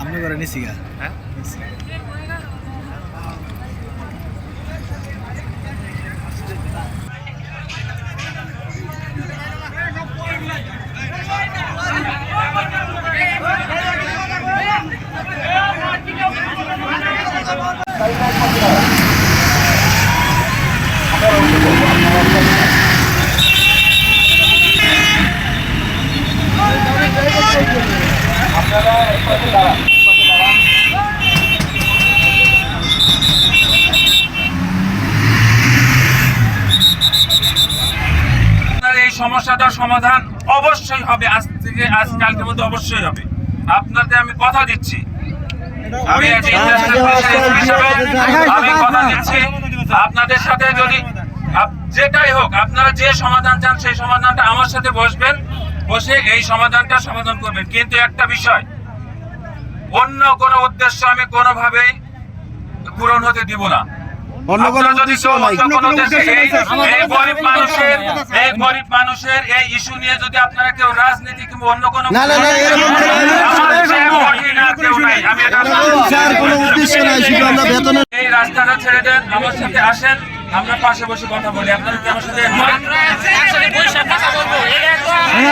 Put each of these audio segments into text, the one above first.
আপনি করে নিছি গা। হ্যাঁ আপনার এই সমস্যাটার সমাধান অবশ্যই হবে আজ থেকে আজ কালকের মধ্যে অবশ্যই হবে আপনাকে আমি কথা দিচ্ছি আমি আমি কথা দিচ্ছি আপনাদের সাথে যদি যেটাই হোক আপনারা যে সমাধান চান সেই সমাধানটা আমার সাথে বসবেন বসে এই সমাধানটা সমাধান করবেন। কিন্তু একটা বিষয় অন্য কোনো উদ্দেশ্য আমি কোনোভাবেই পূরণ হতে দিব না। মানুষের এই ইস্যু নিয়ে যদি আপনারা কেউ রাজনীতি কিংবা অন্য কোনো এই রাস্তাটা ছেড়ে দেন আমার সাথে আসেন। আমরা পাশে বসে কথা বলি আপনারা কি আমার সাথে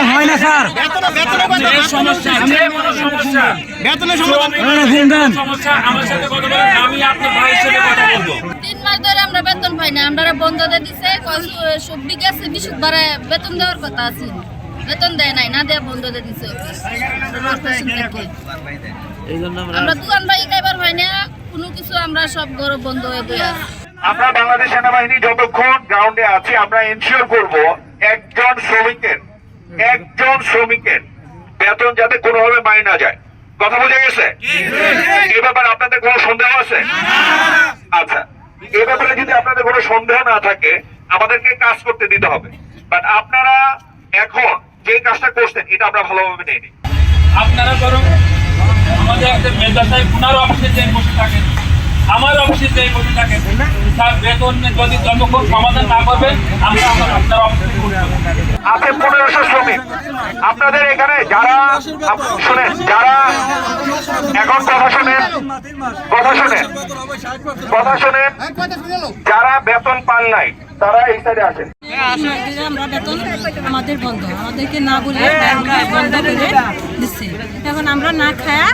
হয় না স্যার। সমস্যা আমার সাথে কথা বলেন আমি আপনার ভাই হিসেবে কথা বলব। তিন মাস ধরে আমরা বেতন পাই না আমরা বন্ধ দিয়ে দিছে সবজি গেছে বিশুদ্ধবারে বেতন দেওয়ার কথা আছে। বেতন দেয় নাই না দেয়া বন্ধ দিয়ে দিছে। আমরা দোকান ভাই খাইবার হয় না কোনো কিছু আমরা সব গরম বন্ধ হয়ে আছি আমরা বাংলাদেশ সেনাবাহিনী যতক্ষণ গ্রাউন্ডে আছি, আমরা এনশিওর করব একজন শ্রমিকের একজন শ্রমিকের বেতন যাতে কোনোভাবে মাই না যায়। কথা বোঝা গেছে? এ ব্যাপারে আপনাদের কোনো সন্দেহ আছে? আচ্ছা এ ব্যাপারে যদি আপনাদের কোনো সন্দেহ না থাকে, আমাদেরকে কাজ করতে দিতে হবে। বাট আপনারা এখন যে কাজটা করছেন, এটা আমরা ভালোভাবে নেইনি। আপনারা বরং আমাদের মেজর সাহেব ওনার অফিসে যে বসে থাকেন। আমার অফিসে যে বসে থাকেন তার বেতন যদি যতক্ষণ সমাধান না করবেন আমরা আমার আপনার অফিসে আপনি পনেরোশো শ্রমিক। আপনাদের এখানে যারা শোনেন যারা এখন কথা শোনেন কথা শোনেন কথা শোনেন যারা বেতন পান নাই তারা এই সাইডে আসেন। আমরা বেতন আমাদের বন্ধ আমাদেরকে না বলে বন্ধ করে দিচ্ছে। এখন আমরা না খায়া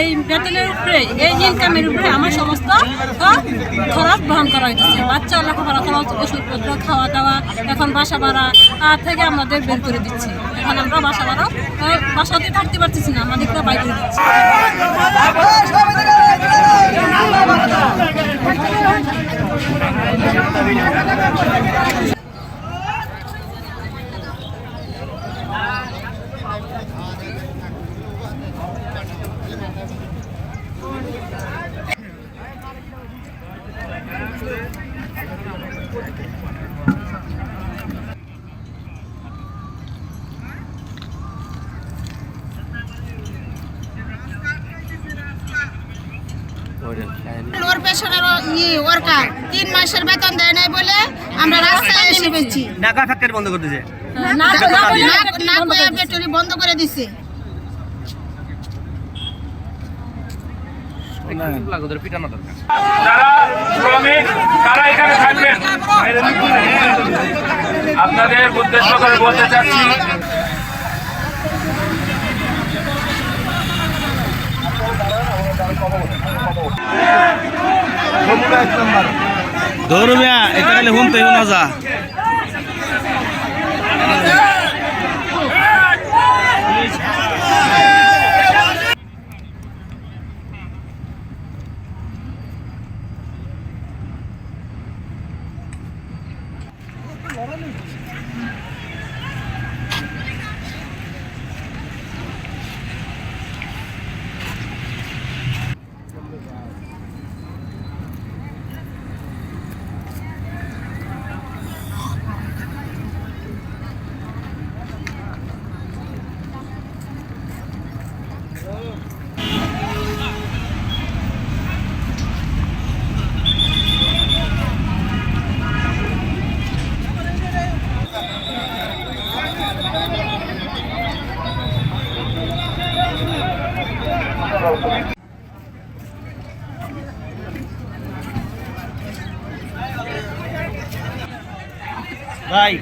এই বেতনের উপরে, এই ইনকামের উপরে আমার সমস্ত খরচ বহন করা হয়েছে বাচ্চা লেখাপড়া খরচ ওষুধপত্র খাওয়া দাওয়া এখন বাসা ভাড়া থেকে আমাদের বের করে দিচ্ছে। এখন আমরা বাসা ভাড়া বাসাতে থাকতে পারতেছি না, আমাদেরকে বাইরে দিচ্ছে। ওয়ার্কার তিন মাসের বেতন দেয় নাই বলে আমরা রাস্তায় এসে পেয়েছি ঢাকা ফ্যাক্টরি বন্ধ করতেছে না না বন্ধ করে দিচ্ছে। পেট্রোল বন্ধ করে দিছে। তারা এখানে থাকবেন। আপনাদের উদ্দেশ্য করে বলতে চাচ্ছি ধরবে এটা খালি হুম তো না যা। ভাই